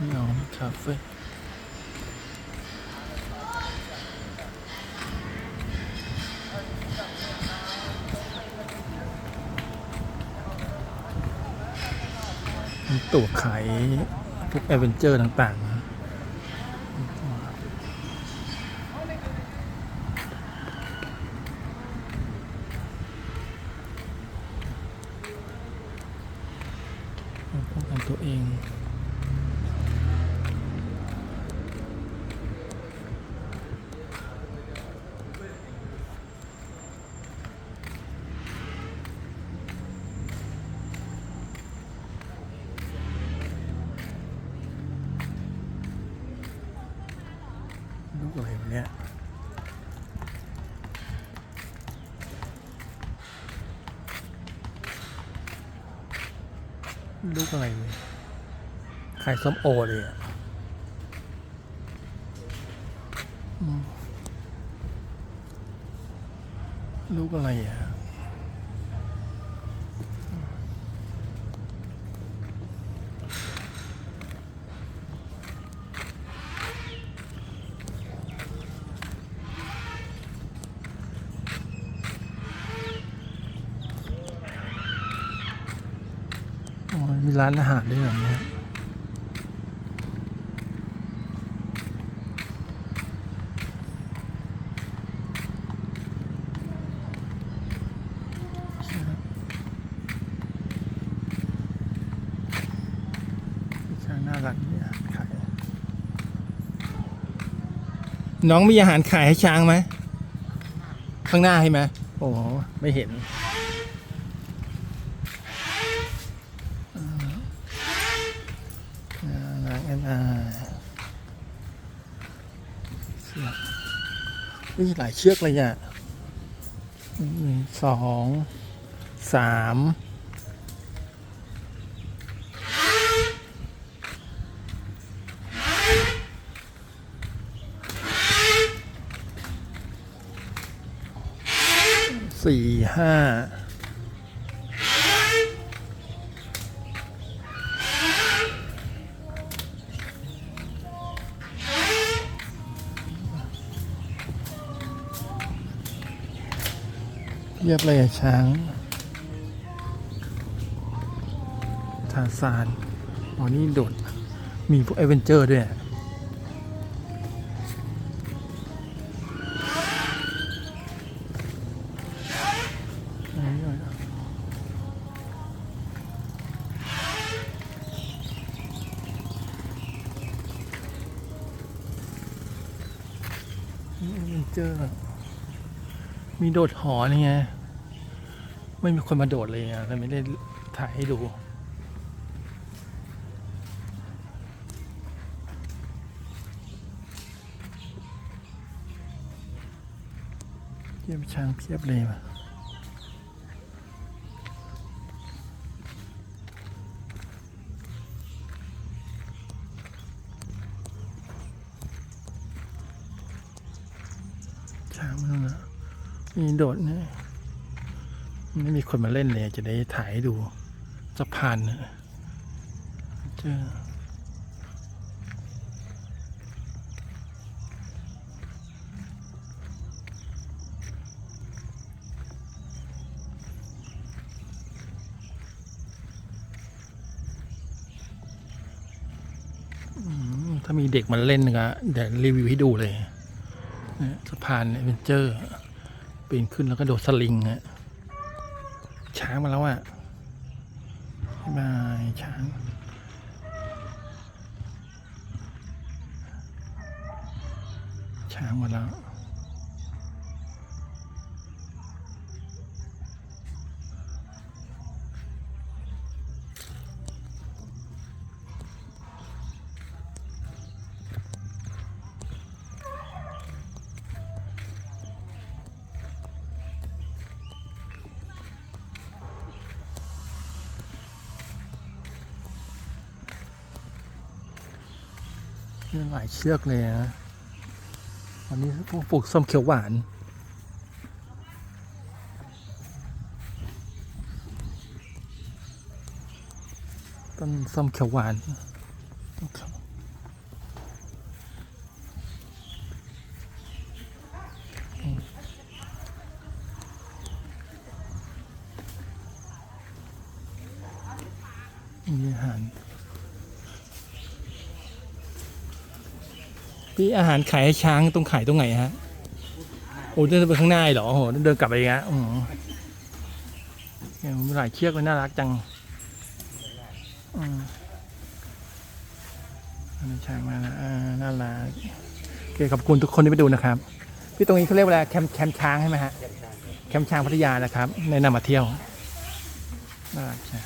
นี่เอาคาเฟ่มีตั๋วขายพวกแอเวนเจอร์ต่างๆนะป้องกันตัวเอง ลูกอะไรเนี่ยลูกอะไรเนี่ยขายส้มโอเลยอะลูกอะไรอะ มีร้านอาหารด้วยเหรอเนี่ยช้างน่ารักเนี่ยขายน้องมีอาหารขายให้ช้างไหม ข้างหน้าใช่ไหม โอ้โหไม่เห็นางแอนอาเชือกอุ้หลายเชือกเลยอะหนึ่งสองสามสี่ห้า เรียบเลยอะช้างทาซานอ๋อนี่โดด มีพวกเอเวนเจอร์ด้วยอะอันนี้อะไรอะนี่เจอ มีโดดหอนี่ไง ไม่มีคนมาโดดเลยอะเลยไม่ได้ถ่ายให้ดูเยี่ยมช้างเพียบเลยว่ะช้างมันนะ มีโดดนี่ยไม่มีคนมาเล่นเลยจะได้ถ่ายให้ดูสะพานเนี่ยเจอถ้ามีเด็กมาเล่นก็เดี๋ยวรีวิวให้ดูเลยสะพานเนี่ยเป็นเจอร์ ปีนขึ้นแล้วก็โดดสลิงฮะช้างมาแล้วอะบายช้างช้างมาแล้ว มีหลายเชือกเลยนะวันนี้ปลูกส้มเขียวหวานต้นส้มเขียวหวานมีอาหาร พี่อาหารขายให้ช้างตรงขายตรงไหนฮะโอ้เดินไปข้างหน้าเหรอโอ้โหเดินกลับไปอีกแล้อืมเนี่ยมีหลายเชือกเลยน่ารักจังอืมช้างมาแล้วน่ารักโอเคขอบคุณทุกคนที่ไปดูนะครับ พี่ตรงนี้เขาเรียกว่าอะไรแคมป์แคมป์ช้างใช่ไหมฮะแคมป์ช้างพัทยานะครับแนนำมาเที่ยวน่ารักใช่